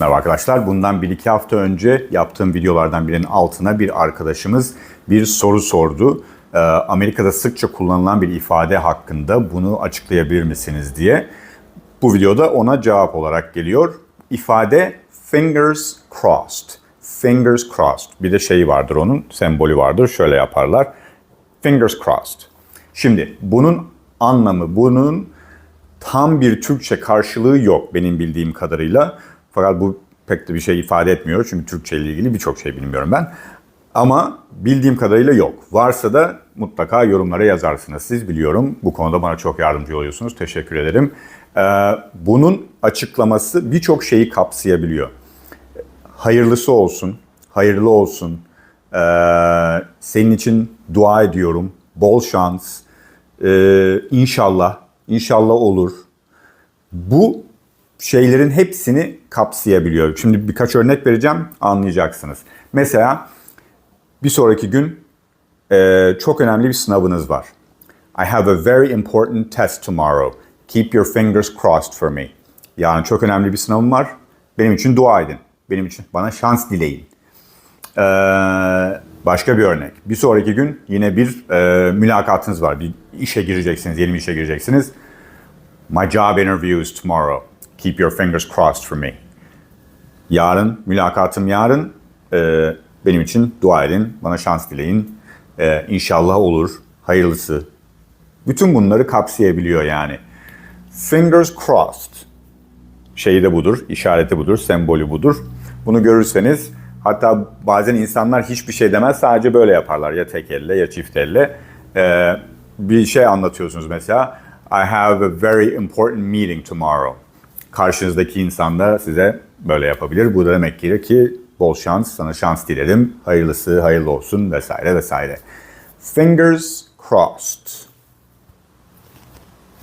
Merhaba arkadaşlar. Bundan 1-2 hafta önce yaptığım videolardan birinin altına bir arkadaşımız bir soru sordu. Ee, Amerika'da sıkça kullanılan bir ifade hakkında bunu açıklayabilir misiniz diye. Bu videoda ona cevap olarak geliyor. İfade fingers crossed. Fingers crossed. Bir de şeyi vardır onun, sembolü vardır. Şöyle yaparlar. Fingers crossed. Şimdi bunun anlamı, bunun tam bir Türkçe karşılığı yok benim bildiğim kadarıyla. Fakat bu pek de bir şey ifade etmiyor. Çünkü Türkçe ile ilgili birçok şey bilmiyorum ben. Ama bildiğim kadarıyla yok. Varsa da mutlaka yorumlara yazarsınız. Siz biliyorum. Bu konuda bana çok yardımcı oluyorsunuz. Teşekkür ederim. Ee, bunun açıklaması birçok şeyi kapsayabiliyor. Hayırlısı olsun, hayırlı olsun. Ee, senin için dua ediyorum. Bol şans. Ee, inşallah, inşallah olur. Bu şeylerin hepsini kapsayabiliyor. Şimdi birkaç örnek vereceğim, anlayacaksınız. Mesela bir sonraki gün e, çok önemli bir sınavınız var. I have a very important test tomorrow. Keep your fingers crossed for me. Yani çok önemli bir sınavım var. Benim için dua edin. Benim için bana şans dileyin. Ee, başka bir örnek. Bir sonraki gün yine bir e, mülakatınız var. Bir işe gireceksiniz, yeni bir işe gireceksiniz. My job interview is tomorrow. Keep your fingers crossed for me. Yarın, mülakatım yarın. Ee, benim için dua edin, bana şans dileyin. Ee, inşallah olur, hayırlısı. Bütün bunları kapsayabiliyor yani. Fingers crossed. Şeyi de budur, işareti budur, sembolü budur. Bunu görürseniz hatta bazen insanlar hiçbir şey demez sadece böyle yaparlar. Ya tek elle ya çift elle. Ee, bir şey anlatıyorsunuz mesela. I have a very important meeting tomorrow. Karşınızdaki insan da size böyle yapabilir. Bu da demek ki ki bol şans, sana şans dilerim. Hayırlısı, hayırlı olsun vesaire vesaire. Fingers crossed.